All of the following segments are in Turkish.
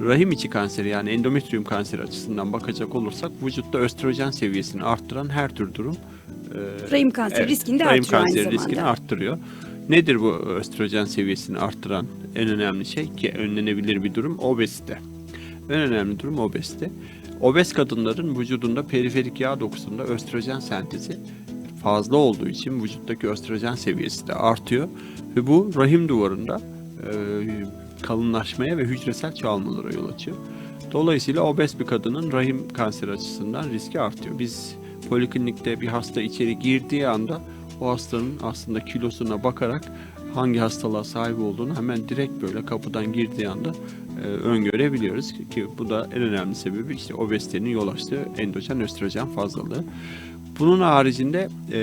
Rahim içi kanseri yani endometrium kanseri açısından bakacak olursak vücutta östrojen seviyesini arttıran her tür durum e, Rahim kanseri evet, riskini de rahim artırıyor kanseri riskini arttırıyor. Nedir bu östrojen seviyesini arttıran en önemli şey ki önlenebilir bir durum obezite. En önemli durum obezite. Obez kadınların vücudunda periferik yağ dokusunda östrojen sentezi fazla olduğu için vücuttaki östrojen seviyesi de artıyor ve bu rahim duvarında e, kalınlaşmaya ve hücresel çoğalmalara yol açıyor. Dolayısıyla obez bir kadının rahim kanseri açısından riski artıyor. Biz poliklinikte bir hasta içeri girdiği anda o hastanın aslında kilosuna bakarak hangi hastalığa sahip olduğunu hemen direkt böyle kapıdan girdiği anda e, öngörebiliyoruz ki bu da en önemli sebebi işte obezitenin yol açtığı endojen östrojen fazlalığı. Bunun haricinde e,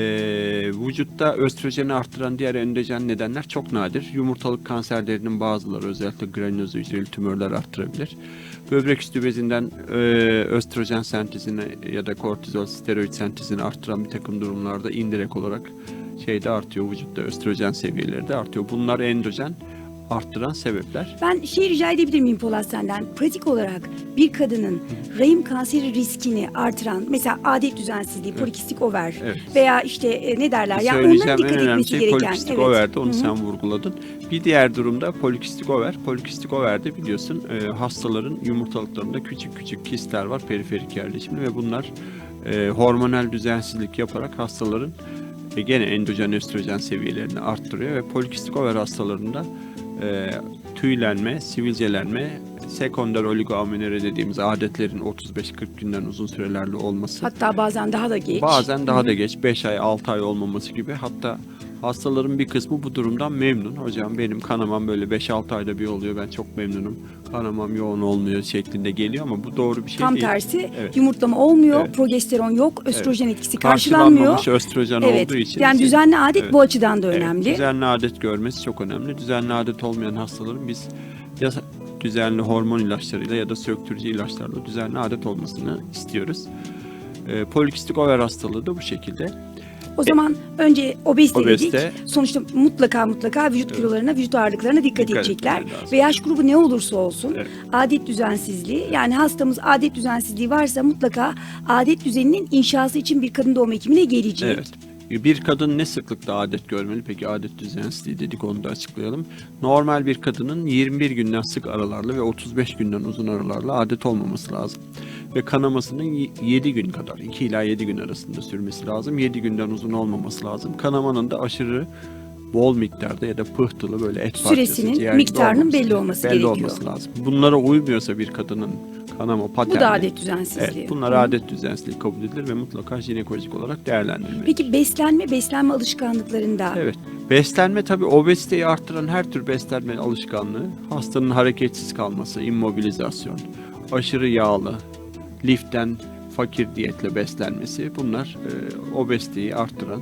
vücutta östrojeni arttıran diğer endojen nedenler çok nadir. Yumurtalık kanserlerinin bazıları özellikle granüloz hücreli tümörler arttırabilir. Böbrek üstü bezinden e, östrojen sentezini ya da kortizol steroid sentezini arttıran bir takım durumlarda indirekt olarak şeyde artıyor vücutta östrojen seviyeleri de artıyor. Bunlar endojen arttıran sebepler. Ben şey rica edebilir miyim Polat senden? Pratik olarak bir kadının rahim kanseri riskini artıran mesela adet düzensizliği, polikistik over Evet. veya işte e, ne derler? Yani onların Söyleyeceğim dikkat en önemli etmesi şey gereken. polikistik overdi. Onu Hı hı. sen vurguladın. Bir diğer durumda polikistik over. Polikistik overde biliyorsun e, hastaların yumurtalıklarında küçük küçük kistler var periferik yerleşimli ve bunlar e, hormonal düzensizlik yaparak hastaların e, gene endojen östrojen seviyelerini arttırıyor ve polikistik over hastalarında e, tüylenme, sivilcelenme, sekonder oligoamenore dediğimiz adetlerin 35-40 günden uzun sürelerle olması. Hatta bazen daha da geç. Bazen daha da geç 5 ay 6 ay olmaması gibi. Hatta hastaların bir kısmı bu durumdan memnun. Hocam benim kanamam böyle 5-6 ayda bir oluyor ben çok memnunum. Kanamam yoğun olmuyor şeklinde geliyor ama bu doğru bir şey Tam değil. tersi Evet. yumurtlama olmuyor, Evet. progesteron yok, östrojen etkisi karşılanmıyor. Östrojen Evet. olduğu için. Yani düzenli adet Evet. bu açıdan da Evet, önemli. düzenli adet görmesi çok önemli. Düzenli adet olmayan hastaların biz ya düzenli hormon ilaçlarıyla ya da söktürücü ilaçlarla düzenli adet olmasını istiyoruz. Ee, polikistik over hastalığı da bu şekilde. O zaman önce obezite, Obezite. dedik. Sonuçta mutlaka mutlaka vücut kilolarına, vücut ağırlıklarına dikkat, Dikkat edecekler. Ve yaş grubu ne olursa olsun Evet. adet düzensizliği yani hastamız adet düzensizliği varsa mutlaka adet düzeninin inşası için bir kadın doğum hekimine gelecek. Evet. Bir kadın ne sıklıkta adet görmeli? Peki adet düzensizliği dedik onu da açıklayalım. Normal bir kadının 21 günden sık aralarla ve 35 günden uzun aralarla adet olmaması lazım. Ve kanamasının 7 gün kadar, 2 ila 7 gün arasında sürmesi lazım. 7 günden uzun olmaması lazım. Kanamanın da aşırı bol miktarda ya da pıhtılı böyle et parçası, Süresinin, ciğer gibi miktarının olmaması- belli olması belli gerekiyor. olması lazım. Bunlara uymuyorsa bir kadının kanama paterni. Bu da adet düzensizliği. Evet, bunlar Hı. adet düzensizliği kabul edilir ve mutlaka jinekolojik olarak değerlendirilmeli. Peki beslenme, beslenme alışkanlıklarında Evet. Beslenme tabii obeziteyi arttıran her tür beslenme alışkanlığı, hastanın hareketsiz kalması, immobilizasyon, aşırı yağlı, liften fakir diyetle beslenmesi bunlar e, obeziteyi arttıran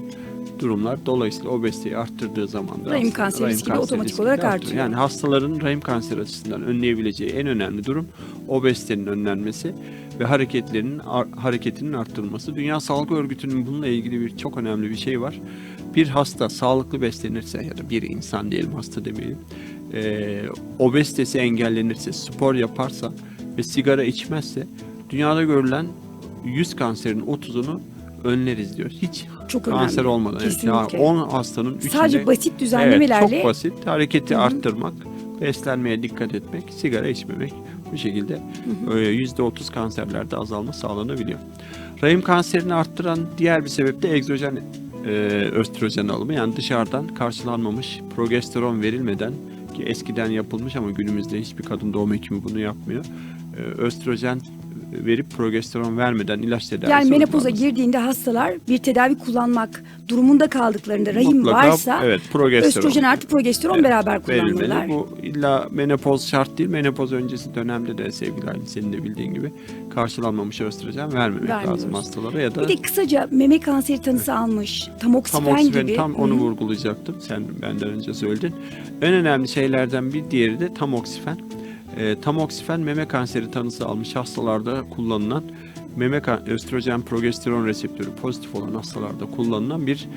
durumlar. Dolayısıyla obeziteyi arttırdığı zaman da Rahim kanseri riski de otomatik riski olarak artıyor. Yani hastaların rahim kanseri açısından önleyebileceği en önemli durum obezitenin önlenmesi ve hareketlerinin ar- hareketinin arttırılması. Dünya Sağlık Örgütü'nün bununla ilgili bir çok önemli bir şey var. Bir hasta sağlıklı beslenirse ya da bir insan diyelim hasta demeyelim. E, obezitesi engellenirse, spor yaparsa ve sigara içmezse dünyada görülen 100 kanserin 30'unu önleriz diyor. Hiç Çok kanser önemli. olmadan. Evet, Kesinlikle. ya 10 hastanın üçünde sadece basit düzenlemelerle Evet, çok basit. Hareketi Hı hı. arttırmak, beslenmeye dikkat etmek, sigara içmemek bu şekilde e, %30 kanserlerde azalma sağlanabiliyor. Rahim kanserini arttıran diğer bir sebep de egzojen e, östrojen alımı. Yani dışarıdan karşılanmamış progesteron verilmeden ki eskiden yapılmış ama günümüzde hiçbir kadın doğum hekimi bunu yapmıyor. E, östrojen verip progesteron vermeden ilaç tedavisi Yani menopoza uygulaması. girdiğinde hastalar bir tedavi kullanmak durumunda kaldıklarında rahim Mutlaka, varsa evet, progesteron. östrojen artı progesteron Evet, beraber kullanmalılar. verilmeli. Bu illa menopoz şart değil. Menopoz öncesi dönemde de sevgili Aylin senin de bildiğin gibi karşılanmamış östrojen vermemek Vermiyoruz. lazım hastalara ya da Bir de kısaca meme kanseri tanısı almış, tamoksifen, tamoksifen gibi. tam onu Hı. vurgulayacaktım. Sen benden önce söyledin. En önemli şeylerden bir diğeri de tamoksifen. E, tamoksifen meme kanseri tanısı almış hastalarda kullanılan meme östrojen progesteron reseptörü pozitif olan hastalarda kullanılan bir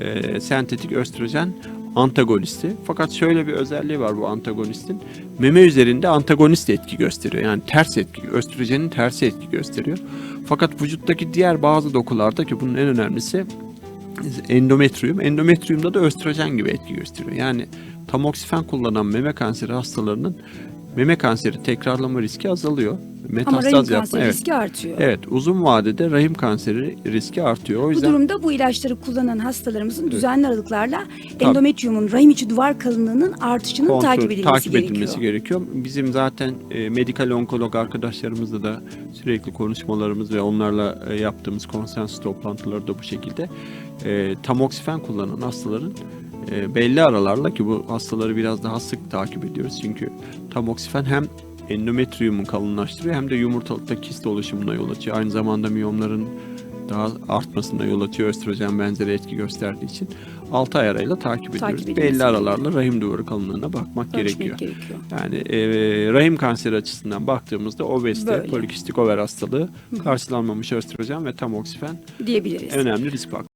e, sentetik östrojen antagonisti. Fakat şöyle bir özelliği var bu antagonistin. Meme üzerinde antagonist etki gösteriyor. Yani ters etki, östrojenin tersi etki gösteriyor. Fakat vücuttaki diğer bazı dokularda ki bunun en önemlisi endometrium. Endometriumda da östrojen gibi etki gösteriyor. Yani tamoksifen kullanan meme kanseri hastalarının meme kanseri tekrarlama riski azalıyor. Ama Metastaz rahim yapma. kanseri Evet. riski artıyor. Evet, uzun vadede rahim kanseri riski artıyor. O Bu yüzden durumda bu ilaçları kullanan hastalarımızın düzenli aralıklarla endometriumun rahim içi duvar kalınlığının artışının kontrol- takip edilmesi takip gerekiyor. edilmesi gerekiyor. Bizim zaten e, medikal onkolog arkadaşlarımızla da sürekli konuşmalarımız ve onlarla e, yaptığımız konsens toplantıları da bu şekilde. E, tamoksifen kullanan hastaların e, belli aralarla ki bu hastaları biraz daha sık takip ediyoruz. Çünkü tamoksifen hem endometriyumu kalınlaştırıyor hem de yumurtalıkta kist oluşumuna yol açıyor. Aynı zamanda miyomların daha artmasına yol açıyor östrojen benzeri etki gösterdiği için 6 ay arayla takip ediyoruz. edilmesi Belli aralarla rahim duvarı kalınlığına bakmak gerekiyor. gerekiyor. Yani e, rahim kanseri açısından baktığımızda obezite, Böyle. polikistik over hastalığı, karşılanmamış östrojen ve tamoksifen diyebiliriz. önemli risk faktörü.